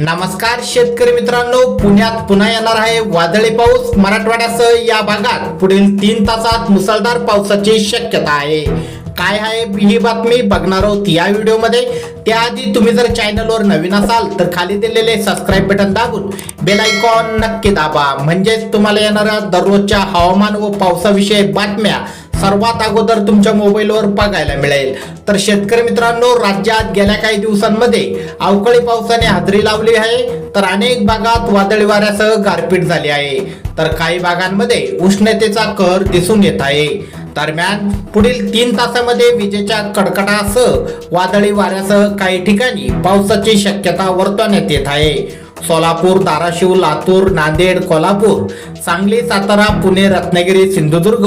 नमस्कार शेतकरी मित्रांनो. पुण्यात पुन्हा येणार आहे वादळी पाऊस. मराठवाड्यासह या भागात पुढील तीन तासात मुसळधार पावसाची शक्यता आहे. काय आहे ही बातमी बघणार आहोत या व्हिडिओमध्ये. त्याआधी तुम्ही जर चॅनलवर नवीन असाल तर खाली दिलेले सबस्क्राईब बटन दाबून बेल आयकॉन नक्की दाबा. म्हणजेच तुम्हाला येणाऱ्या दररोजच्या हवामान व पावसाविषयी बातम्या सर्वात अगोदर तुमच्या मोबाईलवर बघायला मिळेल. तर शेतकरी मित्रांनो राज्यात गेल्या काही दिवसांमध्ये अवकाळी पावसाने हादरी लावली आहे. तर अनेक भागात वादळी वाऱ्यासह गारपीट झाली आहे. तर काही भागांमध्ये उष्णतेचा कहर दिसून येत आहे. दरम्यान पुढील तीन तासामध्ये विजेच्या कडकडासह वादळी वाऱ्यासह काही ठिकाणी पावसाची शक्यता वर्तवण्यात येत आहे. सोलापूर धाराशिव लातूर नांदेड कोल्हापूर सांगली सातारा पुणे रत्नागिरी सिंधुदुर्ग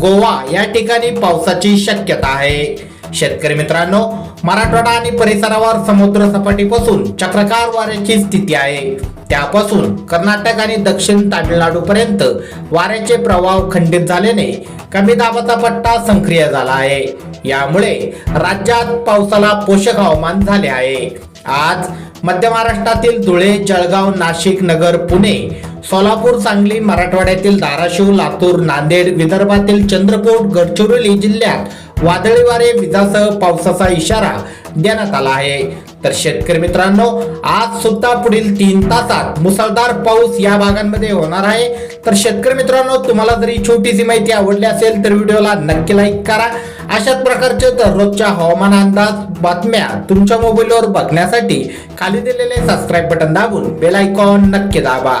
गोवा या ठिकाणी पावसाची शक्यता आहे. शेतकरी मित्रांनो मराठवाडा आणि परिसरावर समुद्र सपाटीपासून चक्रकार वाऱ्याची स्थिती आहे. त्यापासून कर्नाटक आणि दक्षिण तामिळनाडू पर्यंत वाऱ्याचे प्रभाव खंडित झाल्याने कमी दाबाचा पट्टा सक्रिय झाला आहे. यामुळे राज्यात पावसाला पोषक हवामान झाले आहे. आज मध्य महाराष्ट्रातील धुळे जळगाव नाशिक नगर पुणे सोलापूर सांगली मराठवाड्यातील धाराशिव लातूर नांदेड विदर्भातील चंद्रपूर गडचिरोली जिल्ह्यात वादळी वारे विजासह पावसाचा इशारा देण्यात आला आहे. तर शेतकरी मित्रांनो आज सुद्धा पुढील तीन तासात मुसळधार पाऊस या भागांमध्ये होणार आहे. तर शेतकरी मित्रांनो तुम्हाला जरी छोटीशी माहिती आवडली असेल तर व्हिडिओला नक्की लाईक करा. अशाच प्रकारचे दररोजच्या हवामान अंदाज बातम्या तुमच्या मोबाईलवर बघण्यासाठी खाली दिलेले सबस्क्राईब बटन दाबून बेल आयकॉन नक्की दाबा.